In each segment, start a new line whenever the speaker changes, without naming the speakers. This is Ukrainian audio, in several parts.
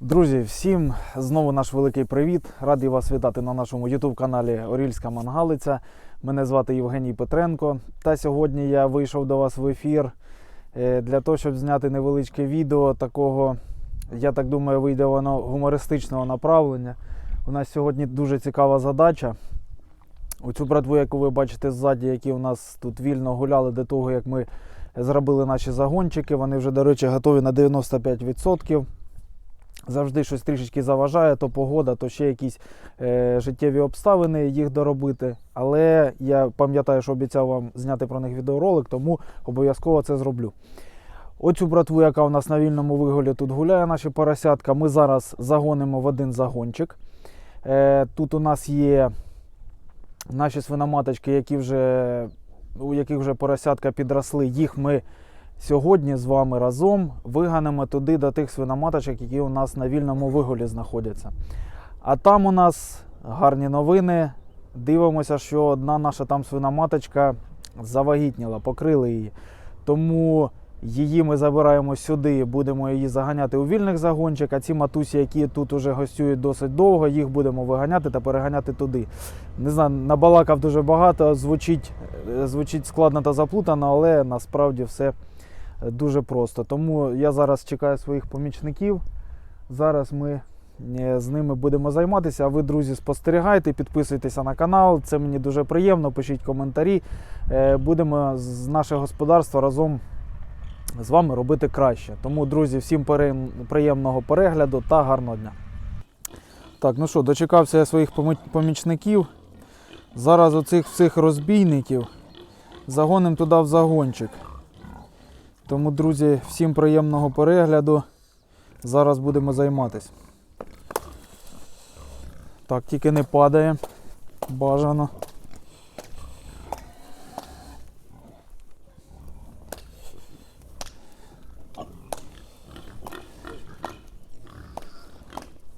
Друзі, всім знову наш великий привіт. Радий вас вітати на нашому YouTube каналі Орільська Мангалиця. Мене звати Євгеній Петренко. Та сьогодні я вийшов до вас в ефір е, для того, щоб зняти невеличке відео такого, я так думаю, вийде воно гумористичного направлення. У нас сьогодні дуже цікава задача. Оцю братву, яку ви бачите ззаді, які у нас тут вільно гуляли до того, як ми зробили наші загончики. Вони вже, до речі, готові на 95%. Завжди щось трішечки заважає, то погода, то ще якісь е, життєві обставини їх доробити. Але я пам'ятаю, що обіцяв вам зняти про них відеоролик, тому обов'язково це зроблю. Оцю братву, яка у нас на вільному виголі тут гуляє, наші поросятка, ми зараз загонимо в один загончик. Е, тут у нас є наші свиноматочки, які вже, у яких вже поросятка підросли. Їх ми сьогодні з вами разом виганемо туди до тих свиноматочок, які у нас на вільному виголі знаходяться. А там у нас гарні новини. Дивимося, що одна наша там свиноматочка завагітніла, покрили її. Тому її ми забираємо сюди, будемо її заганяти у вільних загончик, а ці матусі, які тут уже гостюють досить довго, їх будемо виганяти та переганяти туди. Не знаю, набалакав дуже багато, звучить, е, звучить складно та заплутано, але насправді все дуже просто. Тому я зараз чекаю своїх помічників. Зараз ми е, з ними будемо займатися. А ви, друзі, спостерігайте, підписуйтеся на канал. Це мені дуже приємно. Пишіть коментарі. Е, Будемо з наше господарство разом з вами робити краще. Тому, друзі, всім приємного перегляду та гарного дня. Так, ну що, дочекався я своїх помічників. Зараз оцих всіх розбійників загоним туди в загончик. Тому, друзі, всім приємного перегляду. Зараз будемо займатися. Так, тільки не падає. Бажано.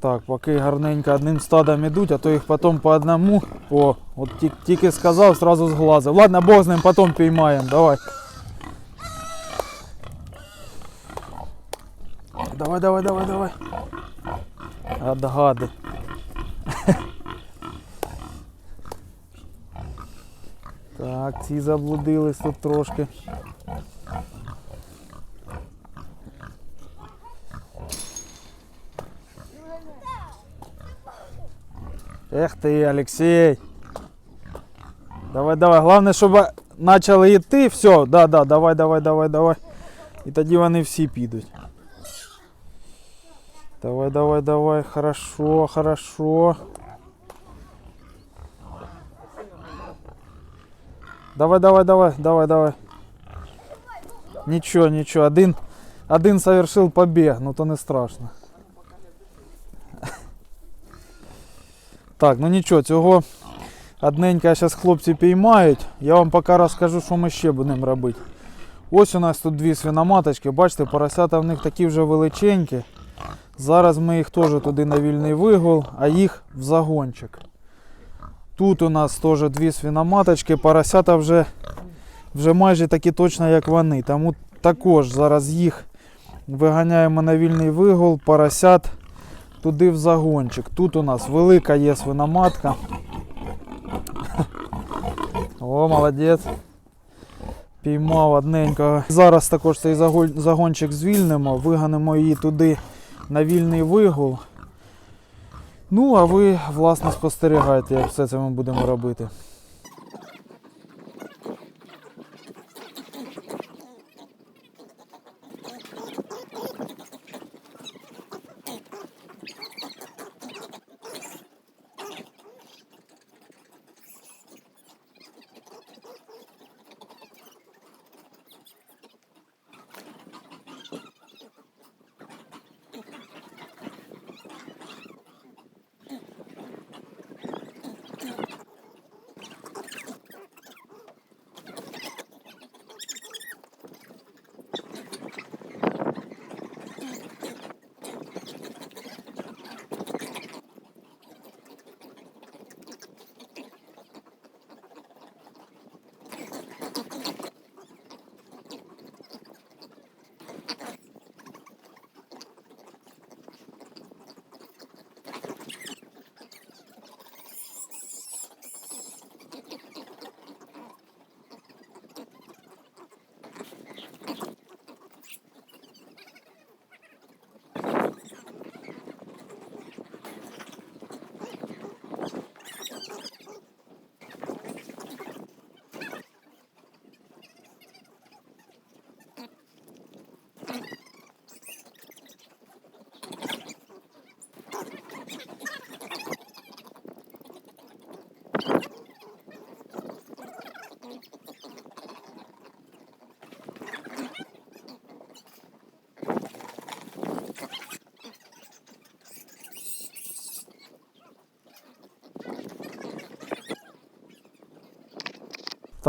Так, поки гарненько одним стадом ідуть, а то їх потім по одному. О, от тільки сказав, сразу зглазив. Ладно, Бог з ним потім піймаємо. Давай. Давай, давай, давай, давай. От гади. Так, ці заблудились тут трошки. Ех ти, Олексій. Давай, давай. Головне, щоб почали йти. Все, да, да, давай, давай, давай, давай. І тоді вони всі підуть. Давай, давай, давай. Хорошо, хорошо. Давай, давай, давай, давай, давай. Нічого, нічого. Один, один совершил побіг, ну то не страшно. Так, ну нічого, цього одненька зараз хлопці піймають. Я вам поки розкажу, що ми ще будемо робити. Ось у нас тут дві свиноматочки, бачите, поросята в них такі вже величенькі. Зараз ми їх теж туди на вільний вигул, а їх в загончик. Тут у нас теж дві свиноматочки, поросята вже, вже майже такі точно, як вони. Тому також зараз їх виганяємо на вільний вигул, поросят туди в загончик. Тут у нас велика є свиноматка. О, молодець. Піймав одненького. Зараз також цей загончик звільнимо, виганемо її туди на вільний вигул. Ну, а ви, власне, спостерігайте, як все це ми будемо робити.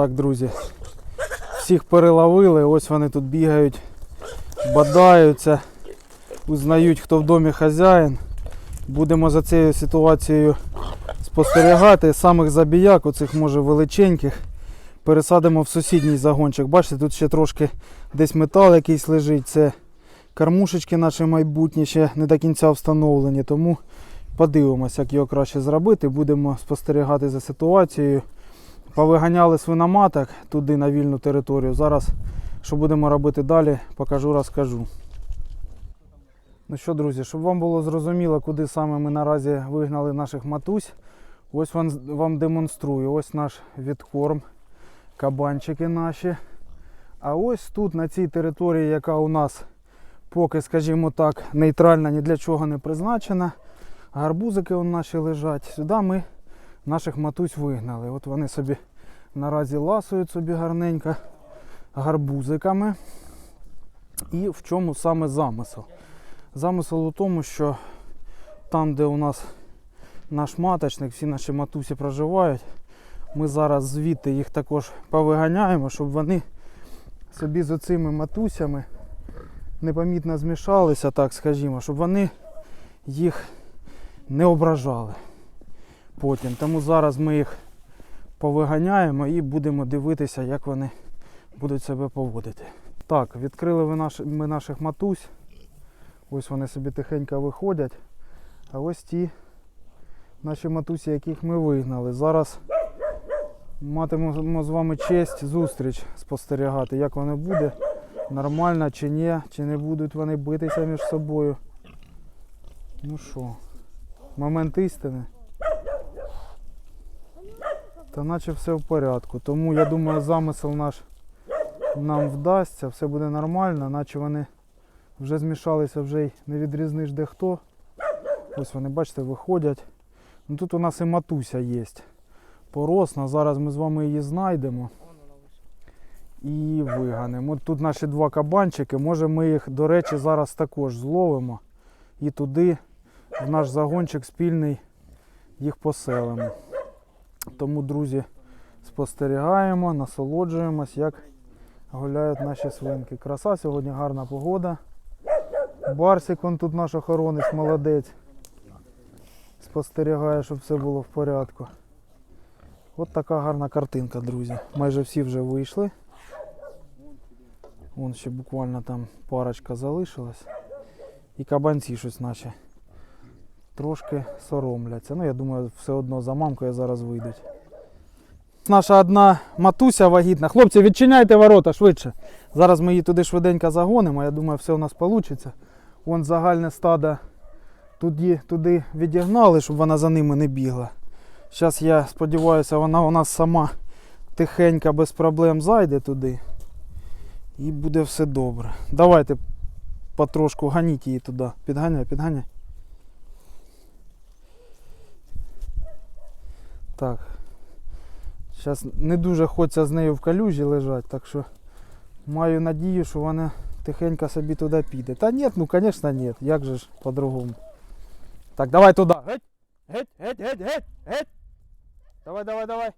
Так, друзі, всіх переловили, ось вони тут бігають, бадаються, узнають, хто в домі хазяїн. Будемо за цією ситуацією спостерігати. Самих забіяк, оцих може величеньких, пересадимо в сусідній загончик. Бачите, тут ще трошки десь метал якийсь лежить. Це кормушечки наші майбутні ще не до кінця встановлені, тому подивимося, як його краще зробити. Будемо спостерігати за ситуацією. Повиганяли свиноматок туди на вільну територію. Зараз що будемо робити далі, покажу, розкажу. Ну що, друзі, щоб вам було зрозуміло, куди саме ми наразі вигнали наших матусь, ось вам, вам демонструю. Ось наш відкорм, кабанчики наші. А ось тут, на цій території, яка у нас поки, скажімо так, нейтральна, ні для чого не призначена. Гарбузики он наші лежать. Сюди ми наших матусь вигнали. От вони собі наразі ласують собі гарненько гарбузиками. І в чому саме замисел? Замисел у тому, що там, де у нас наш маточник, всі наші матусі проживають, ми зараз звідти їх також повиганяємо, щоб вони собі з оцими матусями непомітно змішалися, так скажімо, щоб вони їх не ображали потім. Тому зараз ми їх повиганяємо і будемо дивитися, як вони будуть себе поводити. Так, відкрили ми наших матусь. Ось вони собі тихенько виходять. А ось ті наші матусі, яких ми вигнали. Зараз матимемо з вами честь зустріч спостерігати, як воно буде. Нормально чи ні, чи не будуть вони битися між собою. Ну що, момент істини. Та наче все в порядку. Тому я думаю, замисел наш нам вдасться, все буде нормально, наче вони вже змішалися, вже й не відрізниш де хто. Ось вони, бачите, виходять. Ну, тут у нас і матуся є. Поросна. Зараз ми з вами її знайдемо і виганемо. От тут наші два кабанчики. Може ми їх, до речі, зараз також зловимо і туди, в наш загончик спільний, їх поселимо. Тому, друзі, спостерігаємо, насолоджуємось, як гуляють наші свинки. Краса, сьогодні гарна погода. Барсик, он тут наш охоронець, молодець. Спостерігає, щоб все було в порядку. От така гарна картинка, друзі. Майже всі вже вийшли. Вон ще буквально там парочка залишилась. І кабанці щось наче трошки соромляться. Ну, я думаю, все одно за мамкою зараз вийдуть. Наша одна матуся вагітна. Хлопці, відчиняйте ворота швидше. Зараз ми її туди швиденько загонимо. Я думаю, все у нас вийде. Вон загальне стадо туди, туди відігнали, щоб вона за ними не бігла. Зараз я сподіваюся, вона у нас сама тихенько, без проблем зайде туди. І буде все добре. Давайте потрошку ганіть її туди. Підганяй, підганяй. Так. Зараз не дуже хочеться з нею в калюжі лежати, так що маю надію, що вона тихенько собі туди піде. Та ні, ну звісно ні. Як же ж по-другому. Так, давай туди. Геть! Геть, геть, геть, геть, геть! Давай, давай, давай.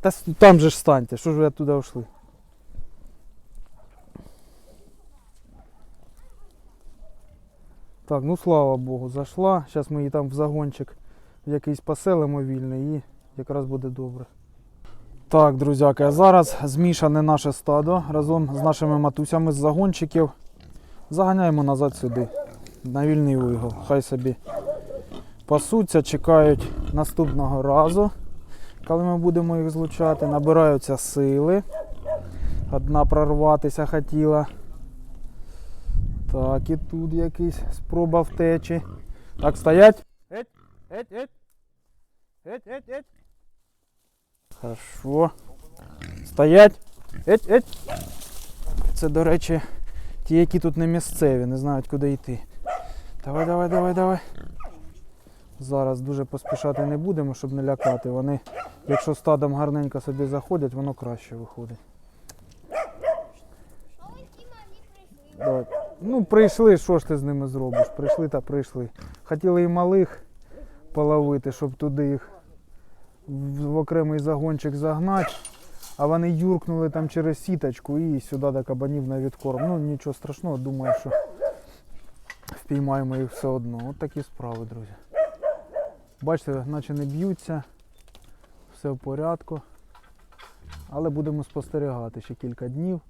Та там же ж станьте, що ж ви туди ушли? Так, ну слава Богу, зайшла. Зараз ми її там в загончик якийсь поселимо вільний і якраз буде добре. Так, друзяки, а зараз змішане наше стадо разом з нашими матусями з загончиків. Заганяємо назад сюди, на вільний вигул. Хай собі пасуться, чекають наступного разу, коли ми будемо їх злучати. Набираються сили. Одна прорватися хотіла. Так, і тут якийсь спроба втечі. Так, стоять. Еть, еть, еть. Еть, еть, еть. Хорошо. Стоять. Еть, еть. Це, до речі, ті, які тут не місцеві, не знають, куди йти. Давай, давай, давай, давай. Зараз дуже поспішати не будемо, щоб не лякати. Вони, якщо стадом гарненько собі заходять, воно краще виходить. Давай. Ну, прийшли, що ж ти з ними зробиш? Прийшли та прийшли. Хотіли і малих половити, щоб туди їх в, окремий загончик загнати, а вони юркнули там через сіточку і сюди до кабанів на відкорм. Ну нічого страшного, думаю, що впіймаємо їх все одно. От такі справи, друзі. Бачите, наче не б'ються, все в порядку. Але будемо спостерігати ще кілька днів,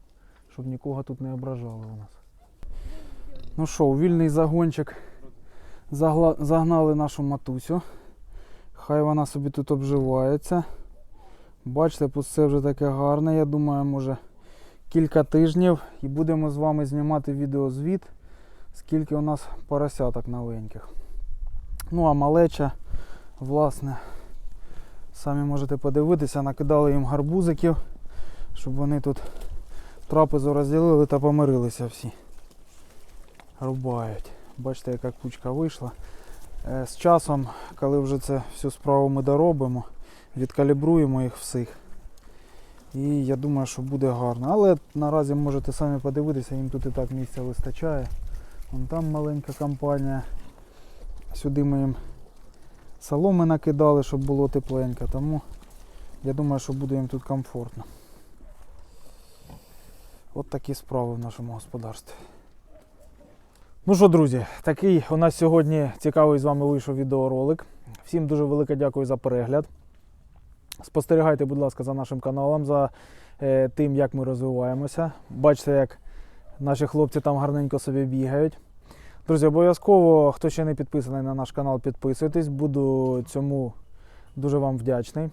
щоб нікого тут не ображали у нас. Ну що, у вільний загончик загнали нашу матусю. Хай вона собі тут обживається. Бачите, пусте вже таке гарне. Я думаю, може кілька тижнів і будемо з вами знімати відеозвіт, скільки у нас поросяток новеньких. Ну а малеча, власне, самі можете подивитися, накидали їм гарбузиків, щоб вони тут трапезу розділили та помирилися всі. Рубають. Бачите, яка кучка вийшла. Е, З часом, коли вже це всю справу ми доробимо, відкалібруємо їх всіх. І я думаю, що буде гарно. Але наразі можете самі подивитися, їм тут і так місця вистачає. Вон там маленька компанія. Сюди ми їм соломи накидали, щоб було тепленько. Тому я думаю, що буде їм тут комфортно. От такі справи в нашому господарстві. Ну що, друзі, такий у нас сьогодні цікавий з вами вийшов відеоролик. Всім дуже велике дякую за перегляд. Спостерігайте, будь ласка, за нашим каналом, за е, тим, як ми розвиваємося. Бачите, як наші хлопці там гарненько собі бігають. Друзі, обов'язково, хто ще не підписаний на наш канал, підписуйтесь. Буду цьому дуже вам вдячний.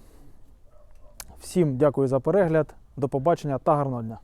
Всім дякую за перегляд. До побачення та гарного дня.